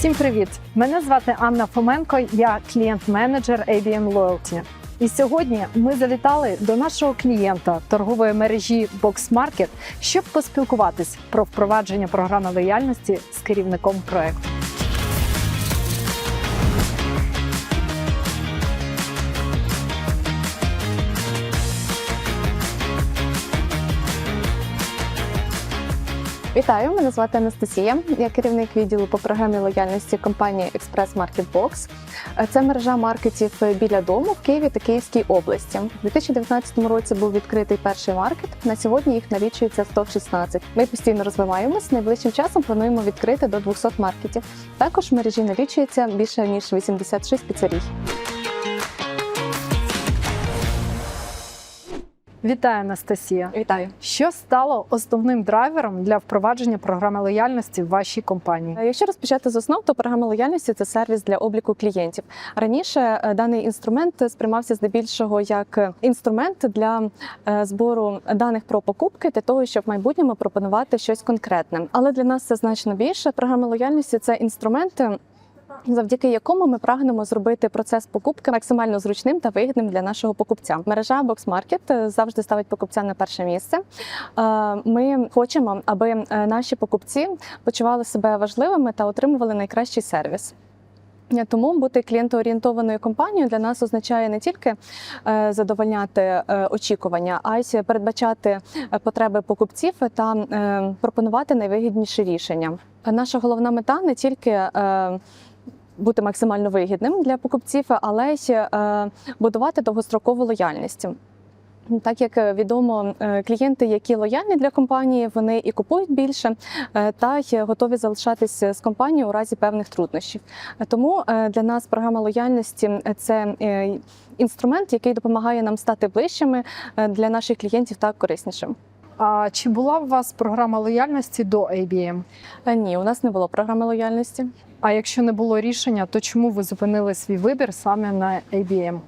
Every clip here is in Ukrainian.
Всім привіт! Мене звати Анна Фоменко, я клієнт-менеджер ABM Loyalty. І сьогодні ми завітали до нашого клієнта торгової мережі Box Market, щоб поспілкуватись про впровадження програми лояльності з керівником проекту. Вітаю, мене звати Анастасія. Я керівник відділу по програмі лояльності компанії Express Market Box. Е, Це мережа маркетів біля дому в Києві та Київській області. У 2019 році був відкритий перший маркет. На сьогодні їх налічується 116. Ми постійно розвиваємось. Найближчим часом плануємо відкрити до 200 маркетів. Також в мережі налічується більше ніж 86 піцерій. Вітаю, Анастасія! Вітаю. Що стало основним драйвером для впровадження програми лояльності в вашій компанії? Е, Якщо розпочати з основ, то програма лояльності це сервіс для обліку клієнтів. Раніше е, даний інструмент сприймався здебільшого як е, інструмент для збору даних про покупки для того, щоб в майбутньому пропонувати щось конкретне. Але для нас це значно більше. Програма лояльності це інструмент. Завдяки якому ми прагнемо зробити процес покупки максимально зручним та вигідним для нашого покупця. Мережа Box Market е, завжди ставить покупця на перше місце. Е, Ми хочемо, аби е, наші покупці почували себе важливими та отримували найкращий сервіс. Тому бути клієнтоорієнтованою компанією для нас означає не тільки задовольняти очікування, а й передбачати потреби покупців та пропонувати найвигідніші рішення. Наша головна мета не тільки бути максимально вигідним для покупців, але й е, будувати довгострокову лояльність. Так як е, відомо, е, клієнти, які лояльні для компанії, вони і купують більше, та й готові залишатися з компанією у разі певних труднощів. Тому для нас програма лояльності це інструмент, який допомагає нам стати ближчими для наших клієнтів та кориснішим. А чи була у вас програма лояльності до ABM? Ні, у нас не було програми лояльності. А якщо не було рішення, то чому ви зупинили свій вибір саме на ABM?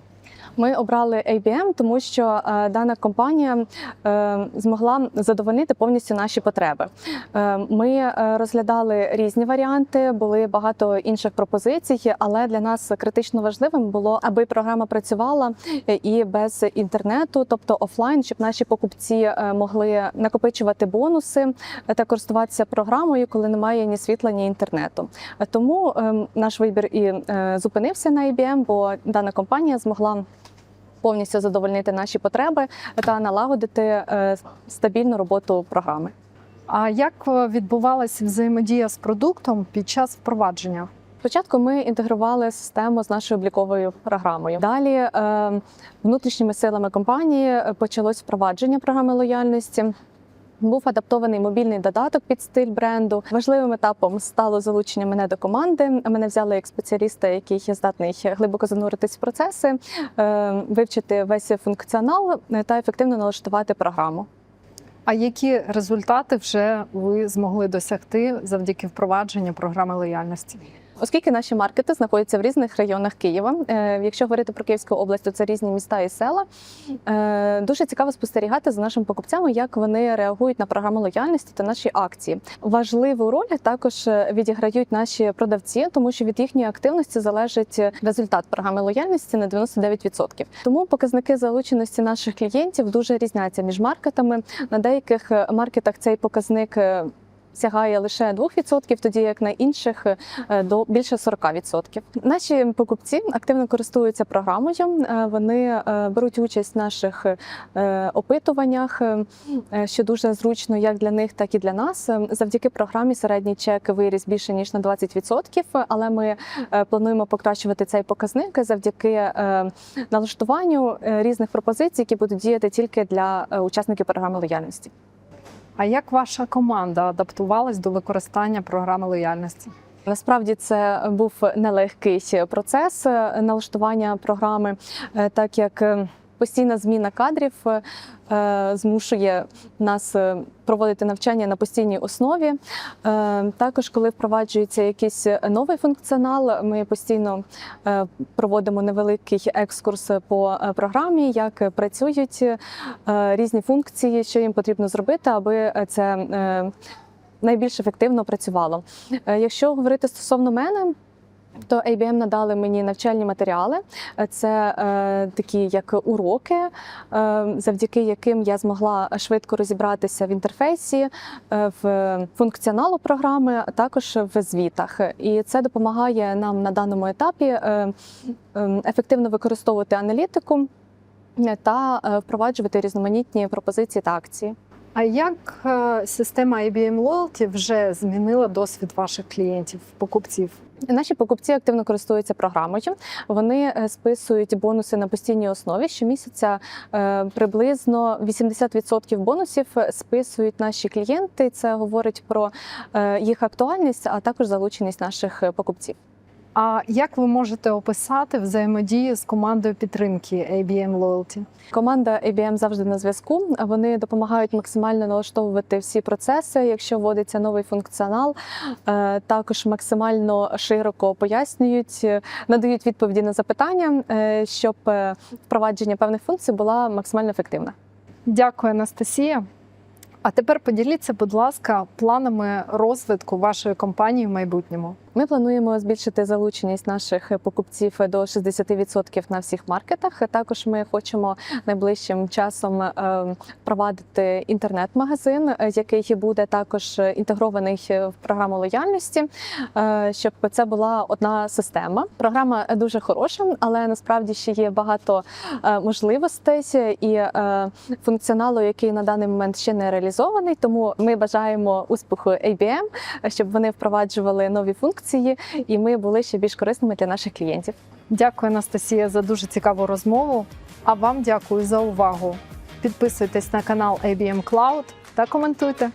Ми обрали ABM, тому що е, дана компанія е, змогла задовольнити повністю наші потреби. Е, ми розглядали різні варіанти, були багато інших пропозицій, але для нас критично важливим було, аби програма працювала і без інтернету, тобто офлайн, щоб наші покупці могли накопичувати бонуси та користуватися програмою, коли немає ні світла, ні інтернету. Тому е, наш вибір і зупинився на IBM, бо дана компанія змогла повністю задовольнити наші потреби та налагодити е, стабільну роботу програми. А як е, відбувалася взаємодія з продуктом під час впровадження? Спочатку ми інтегрували систему з нашою обліковою програмою. Далі е, внутрішніми силами компанії почалось впровадження програми лояльності. Був адаптований мобільний додаток під стиль бренду. Важливим етапом стало залучення мене до команди. Мене взяли як спеціаліста, який здатний глибоко зануритись в процеси, е, вивчити весь функціонал е, та ефективно налаштувати програму. А які результати вже ви змогли досягти завдяки впровадженню програми лояльності? Оскільки наші маркети знаходяться в різних районах Києва, е, якщо говорити про Київську область, то це різні міста і села. е, Дуже цікаво спостерігати за нашими покупцями, як вони реагують на програму лояльності та наші акції. Важливу роль також е, відіграють наші продавці, тому що від їхньої активності залежить результат програми лояльності на 99%. Тому показники залученості наших клієнтів дуже різняться між маркетами. На деяких маркетах цей показник. Сягає лише 2%, тоді як на інших е, до більше 40%. Наші покупці активно користуються програмою. е, Вони е, беруть участь в наших опитуваннях, що дуже зручно як для них, так і для нас. Завдяки програмі середній чек виріс більше ніж на 20%, але ми плануємо покращувати цей показник завдяки налаштуванню різних пропозицій, які будуть діяти тільки для учасників програми лояльності. А як ваша команда адаптувалась до використання програми лояльності? Насправді це був нелегкий процес е, налаштування програми, е, так як е, постійна зміна кадрів е, змушує нас е, проводити навчання на постійній основі. Е, Також, коли впроваджується якийсь новий функціонал, ми постійно е, проводимо невеликий екскурс по е, програмі, як працюють е, різні функції, що їм потрібно зробити, аби це. е, найбільш ефективно працювало. Е, Якщо говорити стосовно мене. То ABM надали мені навчальні матеріали. Це е, такі як уроки, е, завдяки яким я змогла швидко розібратися в інтерфейсі, е, в функціоналу програми, а також в звітах. І це допомагає нам на даному етапі е, е, ефективно використовувати аналітику та е, впроваджувати різноманітні пропозиції та акції. А як е, система IBM Loyalty вже змінила досвід ваших клієнтів, покупців? Наші покупці активно користуються програмою. Вони е, списують бонуси на постійній основі. Щомісяця е, приблизно 80% бонусів списують наші клієнти. Це говорить про їх актуальність, а також залученість наших покупців. А як ви можете описати взаємодію з командою підтримки IBM Loyalty? Команда ABM завжди на зв'язку. Вони допомагають максимально налаштовувати всі процеси, якщо вводиться новий функціонал. Е, Також максимально широко пояснюють, е, надають відповіді на запитання, е, щоб впровадження певних функцій була максимально ефективна. Дякую, Анастасія. А тепер поділіться, будь ласка, планами розвитку вашої компанії в майбутньому. Ми плануємо збільшити залученість наших покупців до 60% на всіх маркетах. Також ми хочемо найближчим часом е, впровадити інтернет-магазин, е, який буде також інтегрований в програму лояльності, е, щоб це була одна система. Програма дуже хороша, але насправді ще є багато можливостей і функціоналу, який на даний момент ще не реалізований. Тому ми бажаємо успіху ABM, щоб вони впроваджували нові функції, і ми були ще більш корисними для наших клієнтів. Дякую, Анастасія, за дуже цікаву розмову. А вам дякую за увагу. Підписуйтесь на канал ABM Cloud та коментуйте.